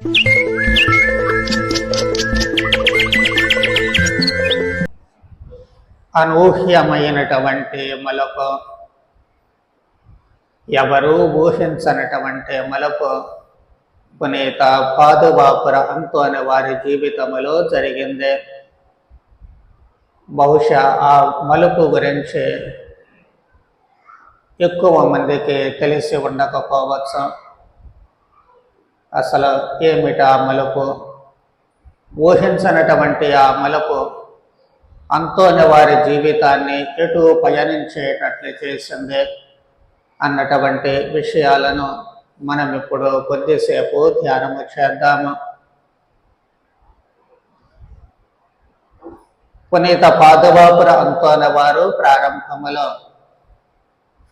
అనూహ్యమైనటువంటి మలపు. ఎవరూ ఊహించనటువంటి మలపు. పునీత పాదుబాపుర అంతు అనే వారి జీవితములో జరిగింది. బహుశా ఆ మలుపు గురించి ఎక్కువ మందికి తెలిసి ఉండకపోవచ్చు. అసలు ఏమిటి ఆ మలుపు? ఊహించనటువంటి ఆ మలుపు అంతోని వారి జీవితాన్ని ఎటు పయనించేటట్లు చేసింది అన్నటువంటి విషయాలను మనం ఇప్పుడు కొద్దిసేపు ధ్యానము చేద్దాము. పునీత పాదవాపుర అంతోన వారు ప్రారంభములో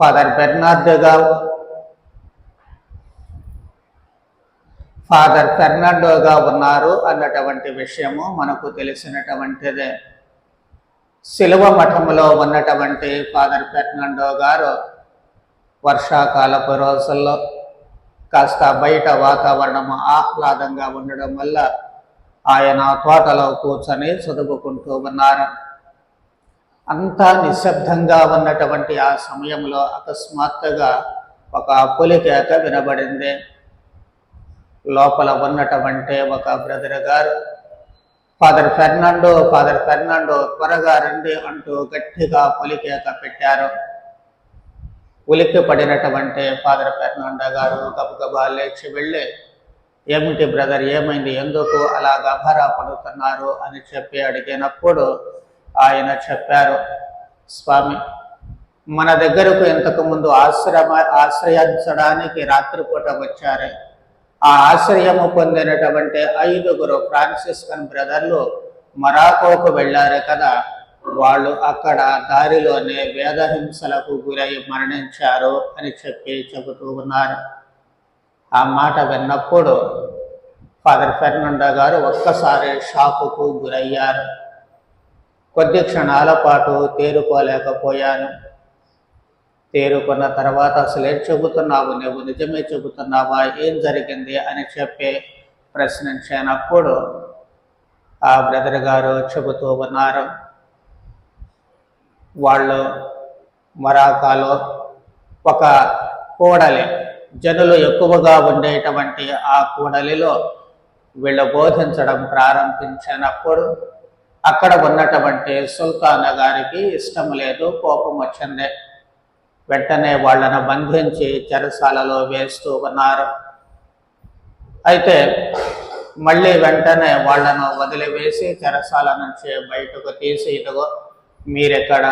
ఫాదర్ బెర్నార్డుగా ఫాదర్ ఫెర్నాండోగా ఉన్నారు అన్నటువంటి విషయము మనకు తెలిసినటువంటిదే. శిలువ మఠంలో ఉన్నటువంటి ఫాదర్ ఫెర్నాండో గారు వర్షాకాలపు రోజుల్లో కాస్త బయట వాతావరణం ఆహ్లాదంగా ఉండడం వల్ల ఆయన తోటలో కూర్చొని చదువుకుంటూ ఉన్నారు. అంతా నిశ్శబ్దంగా ఉన్నటువంటి ఆ సమయంలో అకస్మాత్తుగా ఒక పులికేక వినబడింది. లోపల ఉన్నటువంటి ఒక బ్రదర్ గారు ఫాదర్ ఫెర్నాండో ఫాదర్ ఫెర్నాండో త్వరగా రండి అంటూ గట్టిగా పులికేక పెట్టారు. ఉలిక్కి పడినటువంటి ఫాదర్ ఫెర్నాండో గారు గబగబా లేచి వెళ్ళి ఏమిటి బ్రదర్ ఏమైంది? ఎందుకు అలా గభరా పడుతున్నారు? అని చెప్పి అడిగినప్పుడు ఆయన చెప్పారు స్వామి మన దగ్గరకు ఇంతకుముందు ఆశ్రమ ఆశ్రయించడానికి రాత్రిపూట వచ్చారే. ఆ ఆశ్రయము పొందినటువంటి ఐదుగురు ఫ్రాన్సిస్కన్ బ్రదర్లు మరాకోకు వెళ్ళారు కదా. వాళ్ళు అక్కడ దారిలోనే వేదహింసలకు గురై మరణించారు అని చెప్పి చెబుతూ ఉన్నారు. ఆ మాట విన్నప్పుడు ఫాదర్ ఫెర్నాండో గారు ఒక్కసారి షాకుకు గురయ్యారు. కొద్ది క్షణాల పాటు తేరుకోలేకపోయాను. తేరుకున్న తర్వాత అసలు ఏం చెబుతున్నావు? నువ్వు నిజమే చెబుతున్నావా? ఏం జరిగింది? అని చెప్పి ప్రశ్నించినప్పుడు ఆ బ్రదర్ గారు చెబుతూ ఉన్నారు. వాళ్ళు మొరాకాలో ఒక కూడలి. జనులు ఎక్కువగా ఉండేటువంటి ఆ కూడలిలో వీళ్ళు బోధించడం ప్రారంభించినప్పుడు అక్కడ ఉన్నటువంటి సుల్తాన్ గారికి ఇష్టం లేదు కోపం వచ్చింది. వెంటనే వాళ్ళను బంధించి చెరసాలలో వేస్తూ ఉన్నారు. అయితే మళ్ళీ వెంటనే వాళ్ళను వదిలివేసి చెరసాల నుంచి బయటకు తీసి ఇదిగో మీరెక్కడ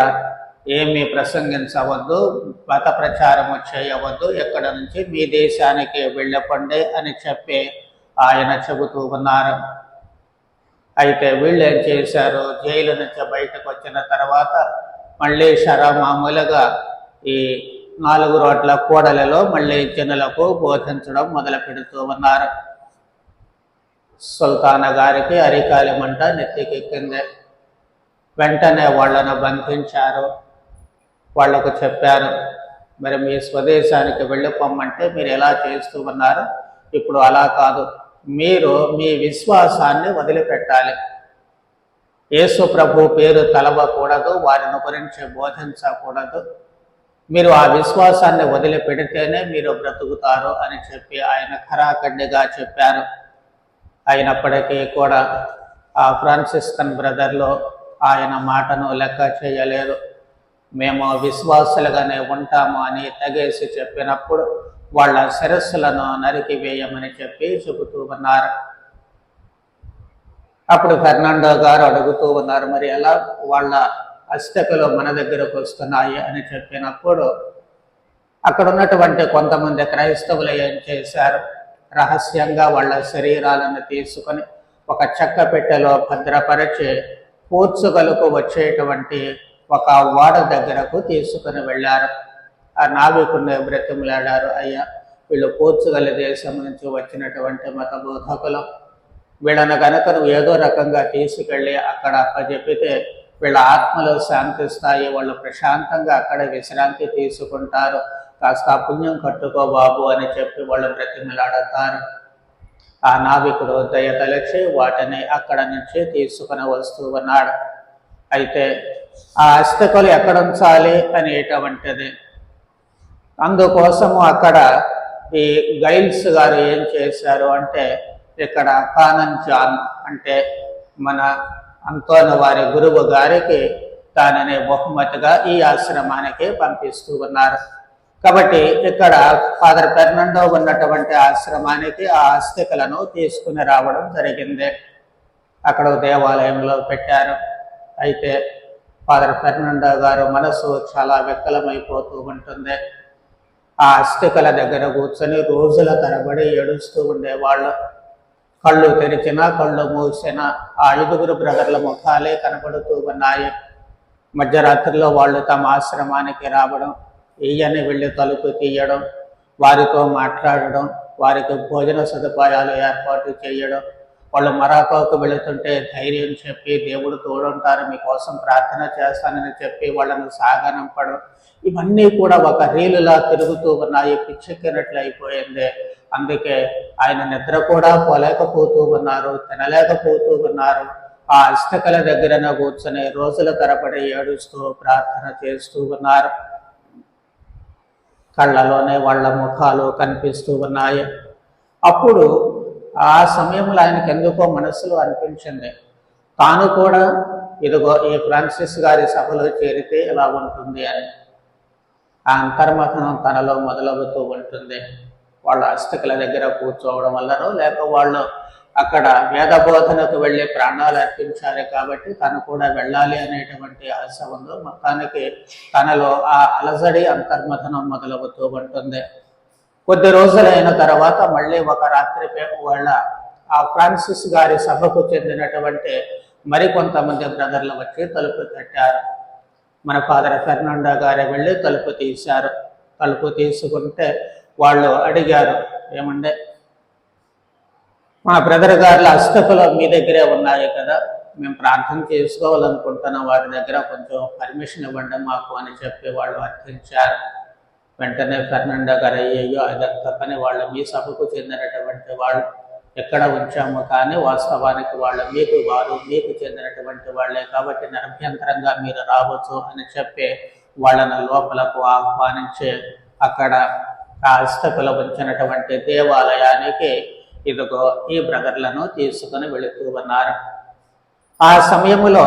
ఏమీ ప్రసంగించవద్దు మత ప్రచారము చేయవద్దు ఎక్కడ నుంచి మీ దేశానికి వెళ్ళపండి అని చెప్పి ఆయన చెబుతూ ఉన్నారు. అయితే వీళ్ళు ఏం చేశారు? జైలు నుంచి బయటకు వచ్చిన తర్వాత మళ్ళీ షరా మామూలుగా ఈ నాలుగు రోడ్ల కూడలలో మళ్ళీ జనులకు బోధించడం మొదలు పెడుతూ ఉన్నారు. సుల్తాన గారికి అరికాలి మంట నెత్తికెక్కింది. వెంటనే వాళ్ళను బంధించారు. వాళ్ళకు చెప్పారు మరి మీ స్వదేశానికి వెళ్ళిపోమ్మంటే మీరు ఎలా చేస్తూ ఉన్నారు? ఇప్పుడు అలా కాదు. మీరు మీ విశ్వాసాన్ని వదిలిపెట్టాలి. యేసు ప్రభు పేరు తలవకూడదు వారిని గురించి బోధించకూడదు. మీరు ఆ విశ్వాసాన్ని వదిలిపెడితేనే మీరు బ్రతుకుతారు అని చెప్పి ఆయన ఖరాఖండిగా చెప్పారు. అయినప్పటికీ కూడా ఆ ఫ్రాన్సిస్కన్ బ్రదర్లో ఆయన మాటను లెక్క చేయలేదు. మేము విశ్వాసులుగానే ఉంటాము అని తగేసి చెప్పినప్పుడు వాళ్ళ శిరస్సులను నరికివేయమని చెప్పి చెబుతూ ఉన్నారు. అప్పుడు ఫెర్నాండో గారు అడుగుతూ ఉన్నారు మరి ఎలా వాళ్ళ అష్టకలు మన దగ్గరకు వస్తున్నాయి అని చెప్పినప్పుడు అక్కడ ఉన్నటువంటి కొంతమంది క్రైస్తవులు ఏం చేశారు? రహస్యంగా వాళ్ళ శరీరాలను తీసుకొని ఒక చెక్క పెట్టెలో భద్రపరిచి పోర్చుగలకు వచ్చేటువంటి ఒక వాడ దగ్గరకు తీసుకుని వెళ్ళారు. ఆ నావికుని బ్రతిమలాడారు. అయ్యా వీళ్ళు పోర్చుగల దేశం నుంచి వచ్చినటువంటి మత బోధకులు వీళ్ళను కనుక ఏదో రకంగా తీసుకెళ్ళి అక్కడ అప్పచెప్పితే వీళ్ళ ఆత్మలు శాంతిస్తాయి వాళ్ళు ప్రశాంతంగా అక్కడ విశ్రాంతి తీసుకుంటారు. కాస్త పుణ్యం కట్టుకో బాబు అని చెప్పి వాళ్ళు బ్రతిమలాడతారు. ఆ నావికుడు దయ తలచి వాటిని అక్కడ నుంచి తీసుకుని వస్తూ ఉన్నాడు. అయితే ఆ అస్థికలు ఎక్కడ ఉంచాలి అనేటువంటిది. అందుకోసము అక్కడ ఈ గైల్స్ గారు ఏం చేశారు అంటే ఇక్కడ కానన్ జాన్ అంటే మన అంతోన వారి గురువు గారికి తాననే బహుమతిగా ఈ ఆశ్రమానికి పంపిస్తూ ఉన్నారు. కాబట్టి ఇక్కడ ఫాదర్ ఫెర్నాండో ఉన్నటువంటి ఆశ్రమానికి ఆ ఆస్తికలను తీసుకుని రావడం జరిగింది. అక్కడ దేవాలయంలో పెట్టారు. అయితే ఫాదర్ ఫెర్నాండో గారు మనసు చాలా వికలమైపోతూ ఉంటుంది. ఆ అస్థికల దగ్గర కూర్చొని రోజుల తరబడి ఏడుస్తూ ఉండేవాళ్ళు. కళ్ళు తెరిచినా కళ్ళు మూసినా ఆ ఐదుగురు బ్రదర్ల ముఖాలే కనపడుతూ ఉన్నాయి. మధ్యరాత్రిలో వాళ్ళు తమ ఆశ్రమానికి రావడం ఈయని వెళ్ళి తలుపు తీయడం వారితో మాట్లాడడం వారికి భోజన సదుపాయాలు ఏర్పాటు చేయడం వాళ్ళు మరాకోకు వెళుతుంటే ధైర్యం చెప్పి దేవుడు తోడుంటారు మీకోసం ప్రార్థన చేస్తానని చెప్పి వాళ్ళను సాగనంపడం ఇవన్నీ కూడా ఒక రీలులా తిరుగుతూ ఉన్నాయి. పిచ్చెక్కినట్లు అయిపోయింది. అందుకే ఆయన నిద్ర కూడా పోలేకపోతూ ఉన్నారు తినలేకపోతూ ఉన్నారు. ఆ అష్టకల దగ్గరన కూర్చొని రోజుల తరబడి ఏడుస్తూ ప్రార్థన చేస్తూ ఉన్నారు. కళ్ళలోనే వాళ్ళ ముఖాలు కనిపిస్తూ ఉన్నాయి. అప్పుడు ఆ సమయంలో ఆయనకి ఎందుకో మనసులో అనిపించింది. తాను కూడా ఇదిగో ఈ ఫ్రాన్సిస్ గారి సభలో చేరితే ఇలా ఉంటుంది అని. ఆ అంతర్మథనం తనలో మొదలవుతూ ఉంటుంది. వాళ్ళ అస్థికల దగ్గర కూర్చోవడం వల్లనో లేక వాళ్ళు అక్కడ వేద బోధనకు వెళ్ళి ప్రాణాలు అర్పించారు కాబట్టి తను కూడా వెళ్ళాలి అనేటువంటి ఆశ ఉందో మొత్తానికి తనలో ఆ అలజడి అంతర్మథనం మొదలవుతూ ఉంటుంది. కొద్ది రోజులైన తర్వాత మళ్ళీ ఒక రాత్రి వాళ్ళ ఆ ఫ్రాన్సిస్ గారి సభకు చెందినటువంటి మరికొంతమంది బ్రదర్లు వచ్చి తలుపు తట్టారు. మన ఫాదర్ ఫెర్నాండో గారే వెళ్ళి తలుపు తీశారు. తలుపు తీసుకుంటే వాళ్ళు అడిగారు ఏమండే మా బ్రదర్ గారుల అస్తకులు మీ దగ్గరే ఉన్నాయి కదా మేము ప్రార్థన చేసుకోవాలనుకుంటున్నాం వారి దగ్గర కొంచెం పర్మిషన్ ఇవ్వండి మాకు అని చెప్పి వాళ్ళు అర్థించారు. వెంటనే ఫెర్నాండో గారు అయ్యయ్యో అదంతా పని వాళ్ళు మీ సభకు చెందినటువంటి వాళ్ళు ఎక్కడ ఉంచాము కానీ వాస్తవానికి వాళ్ళు మీకు వారు మీకు చెందినటువంటి వాళ్ళే కాబట్టి నిరభ్యంతరంగా మీరు రావచ్చు అని చెప్పి వాళ్ళని లోపలకు ఆహ్వానించి అక్కడ ఆ ఉంచినటువంటి దేవాలయానికి ఇదిగో ఈ బ్రదర్లను తీసుకుని వెళుతూ ఉన్నారు. ఆ సమయములో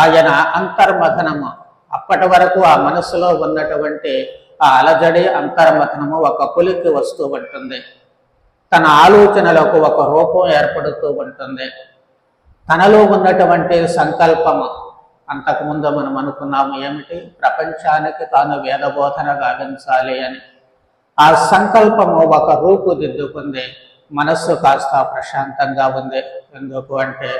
ఆయన అంతర్మథనము అప్పటి వరకు ఆ మనసులో ఉన్నటువంటి ఆ అలజడి అంతర్మథనము ఒక పులికి వస్తూ ఉంటుంది. తన ఆలోచనలకు ఒక రూపం ఏర్పడుతూ ఉంటుంది. తనలో ఉన్నటువంటి సంకల్పము అంతకుముందు మనం అనుకున్నాము ఏమిటి? ప్రపంచానికి తాను వేదబోధన గావించాలి అని. ఆ సంకల్పము ఒక రూపుదిద్దుకుంది. మనస్సు కాస్త ప్రశాంతంగా ఉంది. ఎందుకు అంటే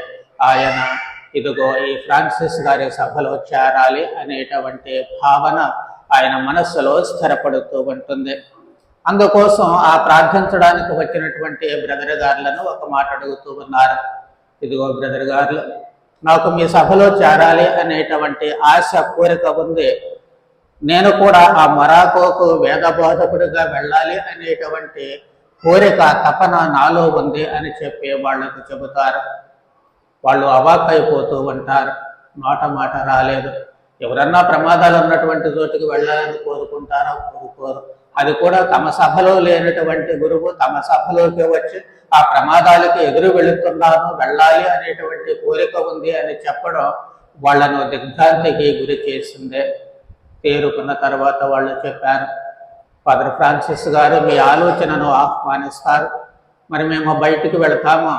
ఆయన ఇదిగో ఈ ఫ్రాన్సిస్ గారి సభలో చేరాలి అనేటువంటి భావన ఆయన మనస్సులో స్థిరపడుతూ ఉంటుంది. అందుకోసం ఆ ప్రార్థించడానికి వచ్చినటువంటి బ్రదర్ గారులను ఒక మాట అడుగుతూ ఉన్నారు. ఇదిగో బ్రదర్ గారులు నాకు మీ సభలో చేరాలి అనేటువంటి ఆశ కోరిక ఉంది. నేను కూడా ఆ మొరాకోకు వేద బోధకుడిగా వెళ్ళాలి అనేటువంటి కోరిక తపన నాలో ఉంది అని చెప్పి వాళ్ళకు చెబుతారు. వాళ్ళు అవాక్కైపోతూ ఉంటారు. మాట మాట రాలేదు. ఎవరన్నా ప్రమాదాలు ఉన్నటువంటి చోటుకి వెళ్ళాలని కోరుకుంటారా కోరుకోరు. అది కూడా తమ సభలో లేనటువంటి గురువు తమ సభలోకి వచ్చి ఆ ప్రమాదాలకి ఎదురు వెళుతున్నాను వెళ్ళాలి అనేటువంటి కోరిక ఉంది అని చెప్పడం వాళ్ళను దిగ్భ్రాంతికి గురి చేసిందే. తేరుకున్న తర్వాత వాళ్ళు చెప్పారు ఫాదర్ ఫ్రాన్సిస్ గారు మీ ఆలోచనను ఆహ్వానిస్తారు. మరి మేము బయటికి వెళతాము?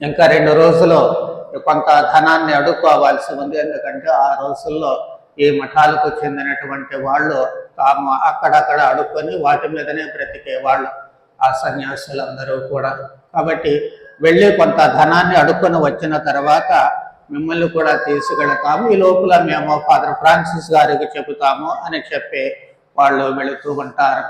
ఇంకా రెండు రోజులు కొంత ధనాన్ని అడుక్కోవాల్సి ఉంది. ఎందుకంటే ఆ రోజుల్లో ఈ మఠాలకు చెందినటువంటి వాళ్ళు తాము అక్కడక్కడ అడుక్కొని వాటి మీదనే బ్రతికే వాళ్ళు ఆ సన్యాసులందరూ కూడా. కాబట్టి వెళ్ళి కొంత ధనాన్ని అడుక్కొని వచ్చిన తర్వాత మిమ్మల్ని కూడా తీసుకెళతాము. ఈ లోపల మేము ఫాదర్ ఫ్రాన్సిస్ గారికి చెబుతాము అని చెప్పి వాళ్ళు వెళుతూ ఉంటారు.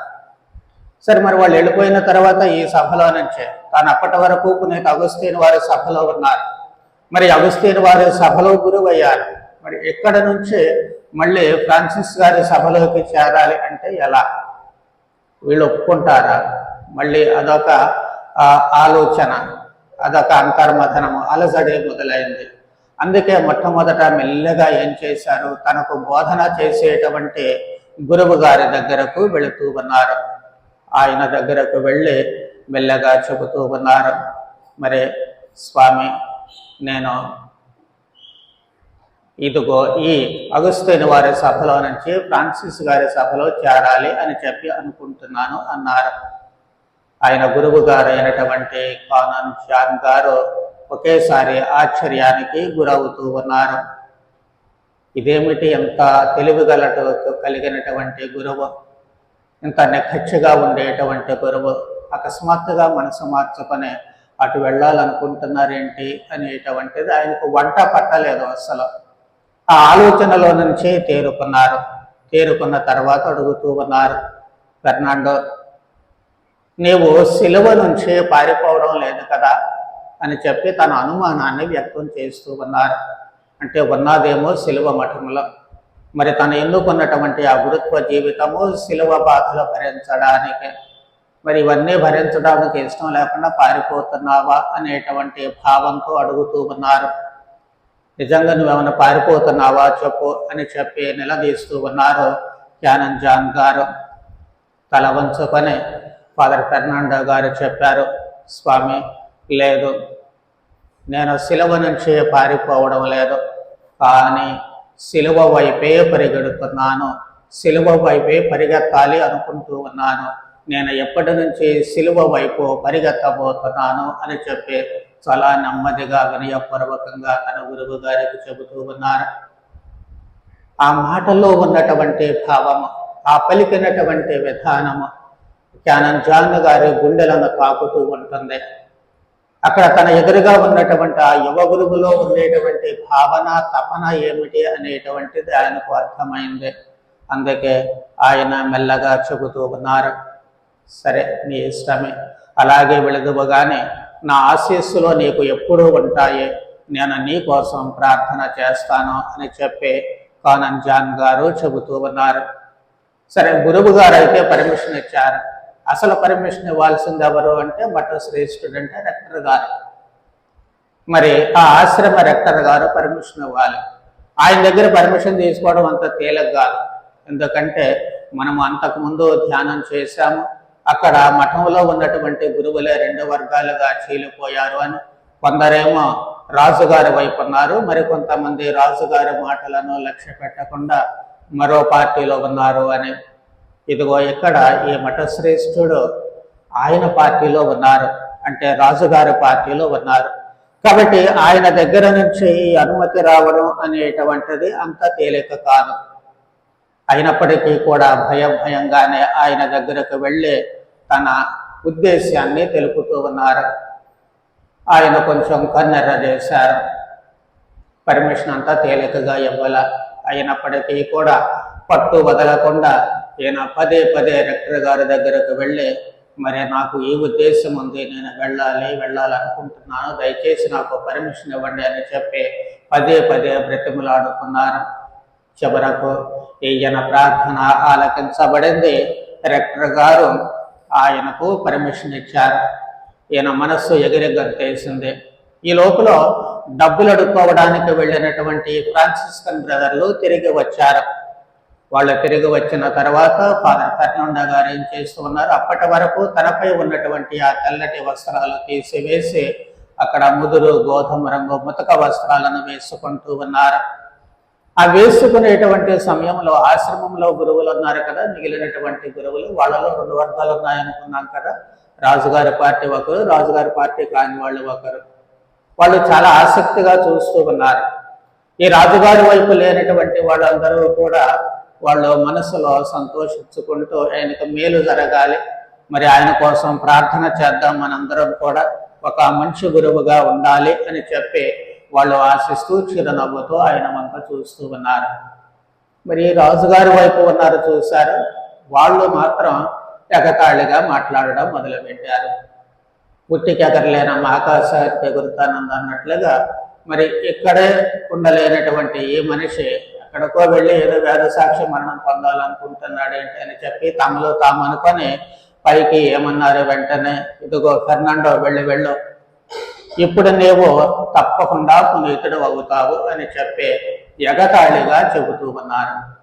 సరే మరి వాళ్ళు వెళ్ళిపోయిన తర్వాత ఈ సభలో నుంచే తాను అప్పటి వరకు పునీత అగస్తీని వారి సభలో ఉన్నారు. మరి అగస్తీని వారి సభలో గురువయ్యారు. మరి ఎక్కడ నుంచి మళ్ళీ ఫ్రాన్సిస్ గారి సభలోకి చేరాలి అంటే ఎలా? వీళ్ళు ఒప్పుకుంటారా? మళ్ళీ అదొక ఆలోచన అదొక అంతర్మథనము అలజడి మొదలైంది. అందుకే మొట్టమొదట మెల్లగా ఏం చేశారు? తనకు బోధన చేసేటువంటి గురువు గారి దగ్గరకు వెళుతూ ఉన్నారు. ఆయన దగ్గరకు వెళ్ళి మెల్లగా చెబుతూ ఉన్నారు. మరి స్వామి నేను ఇదిగో ఈ అగస్తైన వారి సభలో నుంచి ఫ్రాన్సిస్ గారి సభలో చేరాలి అని చెప్పి అనుకుంటున్నాను అన్నారు. ఆయన గురువు గారు అయినటువంటి కానన్ జాన్ గారు ఒకేసారి ఆశ్చర్యానికి గురవుతూ ఉన్నారు. ఇదేమిటి ఎంత తెలివిగలటు కలిగినటువంటి గురువు? ఇంత నిఖచ్చిగా ఉండేటువంటి గురువు అకస్మాత్తుగా మనసు మార్చుకొని అటు వెళ్ళాలనుకుంటున్నారేంటి అనేటువంటిది ఆయనకు వంట పట్టలేదు అసలు ఆ ఆలోచనలో నుంచే తేరుకున్నారు. తేరుకున్న తర్వాత అడుగుతూ ఉన్నారు ఫెర్నాండో నీవు సిలువ నుంచే పారిపోవడం లేదు కదా అని చెప్పి తన అనుమానాన్ని వ్యక్తం చేస్తూ ఉన్నారు. అంటే ఉన్నదేమో సిలువ మఠంలో. మరి తను ఎన్నుకున్నటువంటి ఆ గురుత్వ జీవితము సిలువ బాధలు భరించడానికి. మరి ఇవన్నీ భరించడానికి ఇష్టం లేకుండా పారిపోతున్నావా అనేటువంటి భావంతో అడుగుతూ ఉన్నారు. నిజంగా నువ్వేమైనా పారిపోతున్నావా చెప్పు అని చెప్పి నిలదీస్తూ ఉన్నారు క్యానన్ జాన్ గారు. తల వంచుకొని ఫాదర్ ఫెర్నాండో గారు చెప్పారు స్వామి లేదు. నేను సిలువ నుంచి పారిపోవడం లేదు. కానీ సిలువ వైపే పరిగెడుతున్నాను. సిలువ వైపే పరిగెత్తాలి అనుకుంటూ ఉన్నాను. నేను ఎప్పటి నుంచి సిలువ వైపు పరిగెత్తబోతున్నాను అని చెప్పి చాలా నెమ్మదిగా వినయపూర్వకంగా తన గురువు గారికి చెబుతూ ఉన్నారు. ఆ మాటల్లో ఉన్నటువంటి భావము ఆ పలికినటువంటి విధానము క్యానన్ జాన్ గారి గుండెలను తాకుతూ ఉంటుంది. అక్కడ తన ఎదురుగా ఉన్నటువంటి ఆ యువ గురువులో ఉండేటువంటి భావన తపన ఏమిటి అనేటువంటిది ఆయనకు అర్థమైంది. అందుకే ఆయన మెల్లగా చెబుతూ ఉన్నారు సరే నీ ఇష్టమే. అలాగే వెళదువగానే నా ఆశీస్సులో నీకు ఎప్పుడూ ఉంటాయి. నేను నీ కోసం ప్రార్థన చేస్తాను అని చెప్పి కానన్ జాన్ గారు చెబుతూ ఉన్నారు. సరే గురువు గారు అయితే పర్మిషన్ ఇచ్చారు. అసలు పర్మిషన్ ఇవ్వాల్సింది ఎవరు అంటే మఠ శ్రీ అంటే రెక్టర్ గారు. మరి ఆ ఆశ్రమ రెక్టర్ గారు పర్మిషన్ ఇవ్వాలి. ఆయన దగ్గర పర్మిషన్ తీసుకోవడం అంత తేలిక కాదు ఎందుకంటే మనం అంతకుముందు ధ్యానం చేశాము. అక్కడ మఠంలో ఉన్నటువంటి గురువులే రెండు వర్గాలుగా చీలిపోయారు అని కొందరేమో రాజుగారి వైపు ఉన్నారు. మరి కొంతమంది రాజుగారి మాటలను లక్ష్య పెట్టకుండా మరో పార్టీలో ఉన్నారు అని. ఇదిగో ఇక్కడ ఈ మఠశ్రేష్ఠుడు ఆయన పార్టీలో ఉన్నారు. అంటే రాజుగారి పార్టీలో ఉన్నారు. కాబట్టి ఆయన దగ్గర నుంచి ఈ అనుమతి రావడం అనేటువంటిది అంత తేలిక కాదు. అయినప్పటికీ కూడా భయం భయంగానే ఆయన దగ్గరకు వెళ్ళి తన ఉద్దేశ్యాన్ని తెలుపుతూ ఉన్నారు. ఆయన కొంచెం కన్నెర్ర చేశారు. పర్మిషన్ అంతా తేలికగా ఇవ్వాల. అయినప్పటికీ కూడా పట్టు వదలకుండా ఈయన పదే పదే రెక్టర్ గారి దగ్గరకు వెళ్ళి మరి నాకు ఈ ఉద్దేశం ఉంది నేను వెళ్ళాలి వెళ్ళాలనుకుంటున్నాను దయచేసి నాకు పర్మిషన్ ఇవ్వండి అని చెప్పి పదే పదే బ్రతిమలాడుకున్నారు. చివరకు ఈయన ప్రార్థన ఆలకించబడింది. రెక్టర్ గారు ఆయనకు పర్మిషన్ ఇచ్చారు. ఈయన మనస్సు ఎగిరి ఈ లోపల డబ్బులు అడుక్కోవడానికి వెళ్ళినటువంటి ఫ్రాన్సిస్కన్ బ్రదర్లు తిరిగి వచ్చారు. వాళ్ళు తిరిగి వచ్చిన తర్వాత ఫాదర్ ఫెర్నాండా గారు ఏం చేస్తూ ఉన్నారు? అప్పటి వరకు తనపై ఉన్నటువంటి ఆ తెల్లటి వస్త్రాలు తీసివేసి అక్కడ ముదురు గోధుమ రంగు ముతక వస్త్రాలను వేసుకుంటూ ఉన్నారు. ఆ వేసుకునేటువంటి సమయంలో ఆశ్రమంలో గురువులు ఉన్నారు కదా మిగిలినటువంటి గురువులు వాళ్ళలో రెండు వర్గాలు ఉన్నాయనుకున్నాం కదా. రాజుగారి పార్టీ ఒకరు రాజుగారి పార్టీ కాని వాళ్ళు ఒకరు. వాళ్ళు చాలా ఆసక్తిగా చూస్తూ ఉన్నారు. ఈ రాజుగారి వైపు లేనటువంటి వాళ్ళందరూ కూడా వాళ్ళు మనసులో సంతోషించుకుంటూ ఆయనకు మేలు జరగాలి. మరి ఆయన కోసం ప్రార్థన చేద్దాం మనందరం కూడా. ఒక మంచి గురువుగా ఉండాలి అని చెప్పి వాళ్ళు ఆశిస్తూ చిరునవ్వుతో ఆయన వంక చూస్తూ ఉన్నారు. మరి రాజుగారి వైపు ఉన్నారు చూశారు. వాళ్ళు మాత్రం ఎగతాళిగా మాట్లాడడం మొదలుపెట్టారు. పుట్టికి ఎగరలేనమ్మ ఆకాశానికి ఎగురుతానంది అన్నట్లుగా మరి ఇక్కడే ఉండలేనటువంటి ఈ మనిషి ఎక్కడికో వెళ్ళి ఏదో వేద సాక్షి మరణం పొందాలనుకుంటున్నాడు ఏంటి అని చెప్పి తమలో తాము అనుకొని పైకి ఏమన్నారు వెంటనే ఇదిగో ఫెర్నాండో వెళ్ళి వెళ్ళు ఇప్పుడు నీవు తప్పకుండా పునీతుడు అవుతావు అని చెప్పే ఎగతాళిగా చెబుతూ ఉన్నారు.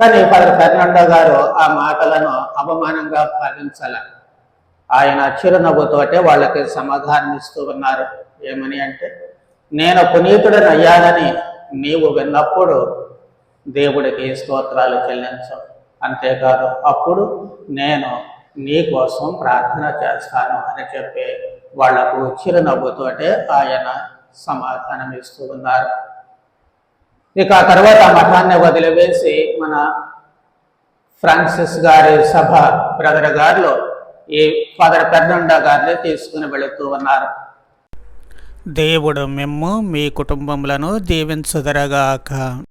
కానీ ఫాదర్ ఫెర్నాండో గారు ఆ మాటలను అవమానంగా భావించాల. ఆయన చిరునవ్వుతోటే వాళ్ళకి సమాధానం ఇస్తూ ఉన్నారు. ఏమని అంటే నేను పునీతుడని అయ్యానని నీవు విన్నప్పుడు దేవుడికి స్తోత్రాలు చెల్లించు. అంతేకాదు అప్పుడు నేను నీ కోసం ప్రార్థన చేస్తాను అని చెప్పే వాళ్ళకు చిరునవ్వుతోటే ఆయన సమాధానం ఇస్తూ ఉన్నారు. ఇక ఆ తర్వాత మఠాన్ని వదిలివేసి మన ఫ్రాన్సిస్ గారి సభ బ్రదర్ గారిలో ఈ ఫాదర్ పెర్నండా గారిని తీసుకుని వెళుతూ ఉన్నారు. దేవుడు మిమ్ము మీ కుటుంబములను దీవించుదరగాక.